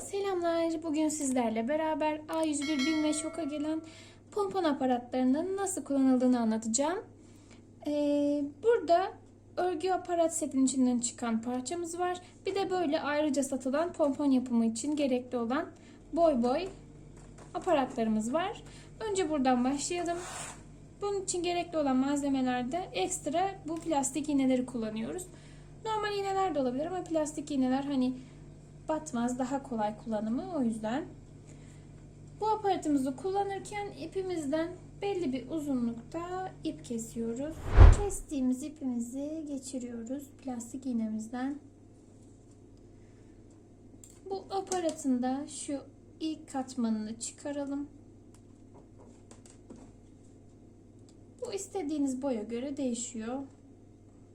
Selamlar. Bugün sizlerle beraber A101 BİM ve Şok'a gelen pompon aparatlarının nasıl kullanıldığını anlatacağım. Ee, burada örgü aparat setin içinden çıkan parçamız var. Bir de böyle ayrıca satılan pompon yapımı için gerekli olan boy boy aparatlarımız var. Önce buradan başlayalım. Bunun için gerekli olan malzemelerde ekstra bu plastik iğneleri kullanıyoruz. Normal iğneler de olabilir ama plastik iğneler hani batmaz, daha kolay kullanımı o yüzden. Bu aparatımızı kullanırken ipimizden belli bir uzunlukta ip kesiyoruz. Kestiğimiz ipimizi geçiriyoruz plastik iğnemizden. Bu aparatın da şu ilk katmanını çıkaralım. Bu istediğiniz boya göre değişiyor.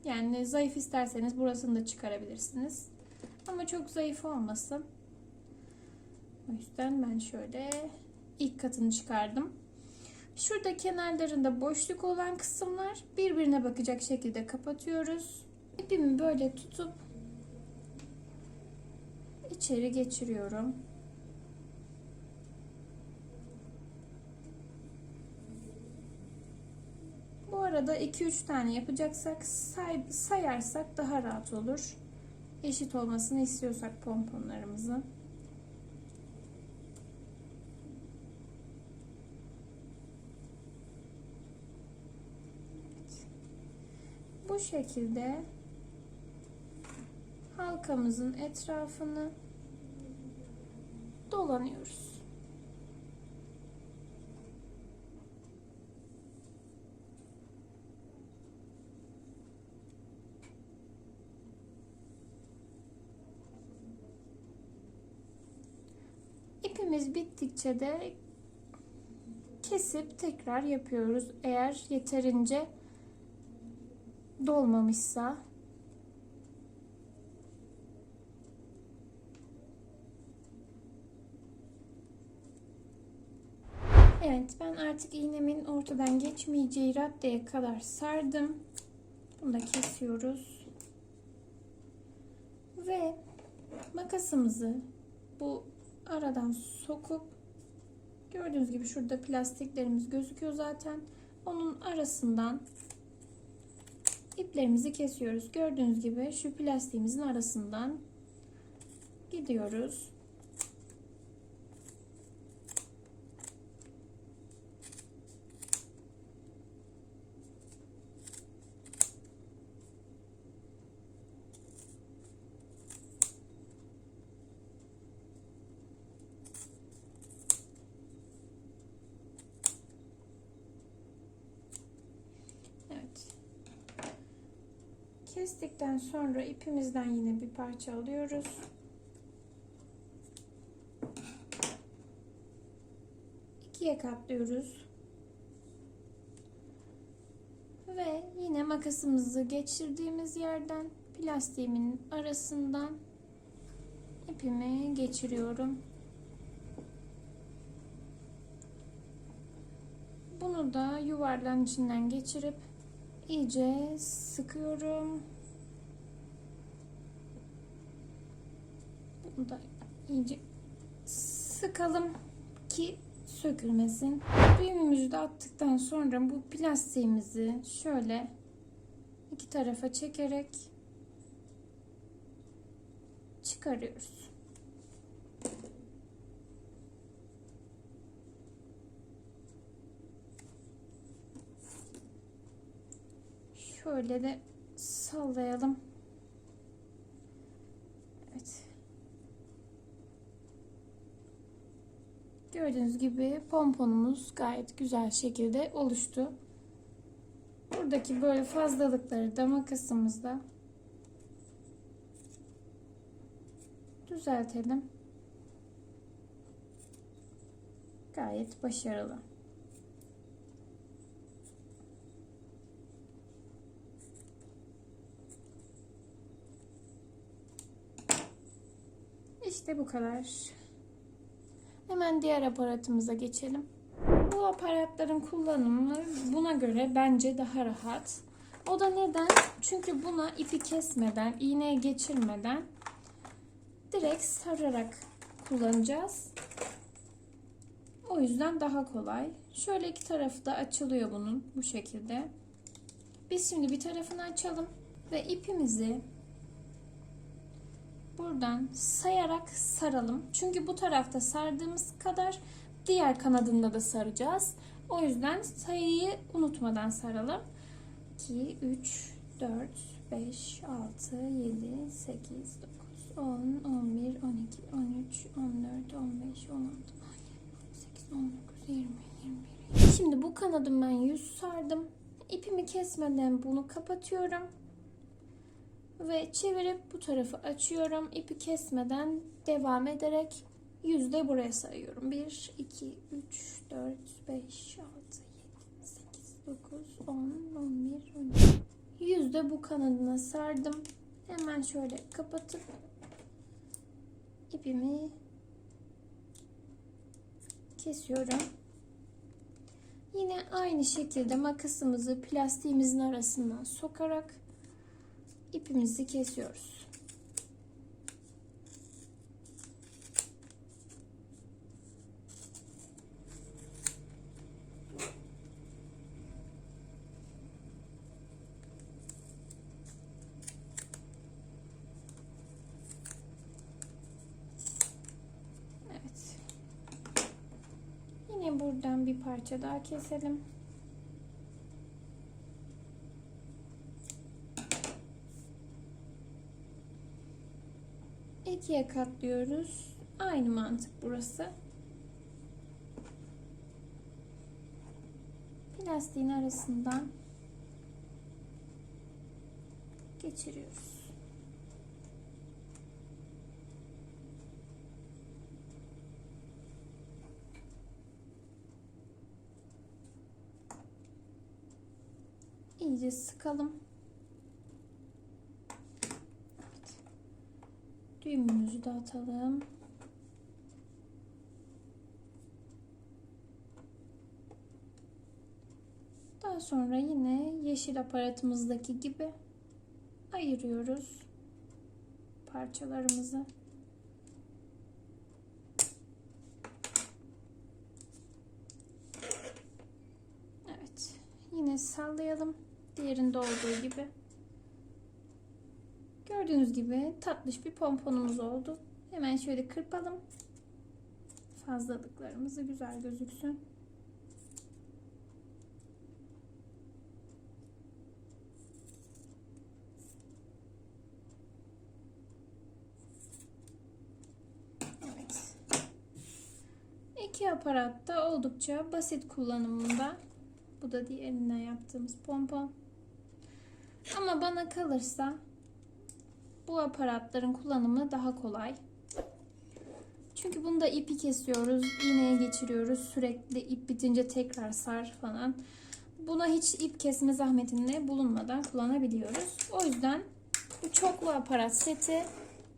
Yani zayıf isterseniz burasını da çıkarabilirsiniz. Ama çok zayıf olmasın. O yüzden ben şöyle ilk katını çıkardım. Şurada kenarlarında boşluk olan kısımlar birbirine bakacak şekilde kapatıyoruz. İpimi böyle tutup içeri geçiriyorum. Bu arada 2-3 tane yapacaksak say sayarsak daha rahat olur eşit olmasını istiyorsak pomponlarımızın. Bu şekilde halkamızın etrafını dolanıyoruz. İpimiz bittikçe de kesip tekrar yapıyoruz. Eğer yeterince dolmamışsa. Evet ben artık iğnemin ortadan geçmeyeceği raddeye kadar sardım. Bunu da kesiyoruz. Ve makasımızı bu aradan sokup gördüğünüz gibi şurada plastiklerimiz gözüküyor zaten. Onun arasından iplerimizi kesiyoruz. Gördüğünüz gibi şu plastiğimizin arasından gidiyoruz. Evet. Kestikten sonra ipimizden yine bir parça alıyoruz. İkiye katlıyoruz. Ve yine makasımızı geçirdiğimiz yerden plastiğimin arasından ipimi geçiriyorum. Bunu da yuvarlağın içinden geçirip iyice sıkıyorum. Bunu da iyice sıkalım ki sökülmesin. Düğümümüzü de attıktan sonra bu plastiğimizi şöyle iki tarafa çekerek çıkarıyoruz. Şöyle de sallayalım. Evet. Gördüğünüz gibi pomponumuz gayet güzel şekilde oluştu. Buradaki böyle fazlalıkları da makasımızda düzeltelim. Gayet başarılı. İşte bu kadar. Hemen diğer aparatımıza geçelim. Bu aparatların kullanımı buna göre bence daha rahat. O da neden? Çünkü buna ipi kesmeden, iğneye geçirmeden direkt sararak kullanacağız. O yüzden daha kolay. Şöyle iki tarafı da açılıyor bunun bu şekilde. Biz şimdi bir tarafını açalım ve ipimizi buradan sayarak saralım. Çünkü bu tarafta sardığımız kadar diğer kanadında da saracağız. O yüzden sayıyı unutmadan saralım. 2, 3, 4, 5, 6, 7, 8, 9, 10, 11, 12, 13, 14, 15, 16, 17, 18, 19, 20, 21. Şimdi bu kanadım ben 100 sardım. İpimi kesmeden bunu kapatıyorum. Ve çevirip bu tarafı açıyorum. İpi kesmeden devam ederek yüzde buraya sayıyorum. 1, 2, 3, 4, 5, 6, 7, 8, 9, 10, 11, 12. Yüzde bu kanadına sardım. Hemen şöyle kapatıp ipimi kesiyorum. Yine aynı şekilde makasımızı plastiğimizin arasından sokarak ipimizi kesiyoruz. Evet. Yine buradan bir parça daha keselim. İkiye katlıyoruz. Aynı mantık burası. Plastiğin arasından geçiriyoruz. İyice sıkalım. Düğümümüzü de atalım. Daha sonra yine yeşil aparatımızdaki gibi ayırıyoruz parçalarımızı. Evet. Yine sallayalım. Diğerinde olduğu gibi. Gördüğünüz gibi tatlış bir pomponumuz oldu. Hemen şöyle kırpalım. Fazlalıklarımızı güzel gözüksün. Evet. İki aparat da oldukça basit kullanımında. Bu da diğerinden yaptığımız pompon. Ama bana kalırsa bu aparatların kullanımı daha kolay. Çünkü bunda ipi kesiyoruz, iğneye geçiriyoruz, sürekli ip bitince tekrar sar falan. Buna hiç ip kesme zahmetinde bulunmadan kullanabiliyoruz. O yüzden bu çoklu aparat seti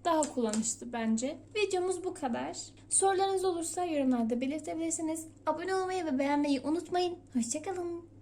daha kullanışlı bence. Videomuz bu kadar. Sorularınız olursa yorumlarda belirtebilirsiniz. Abone olmayı ve beğenmeyi unutmayın. Hoşçakalın.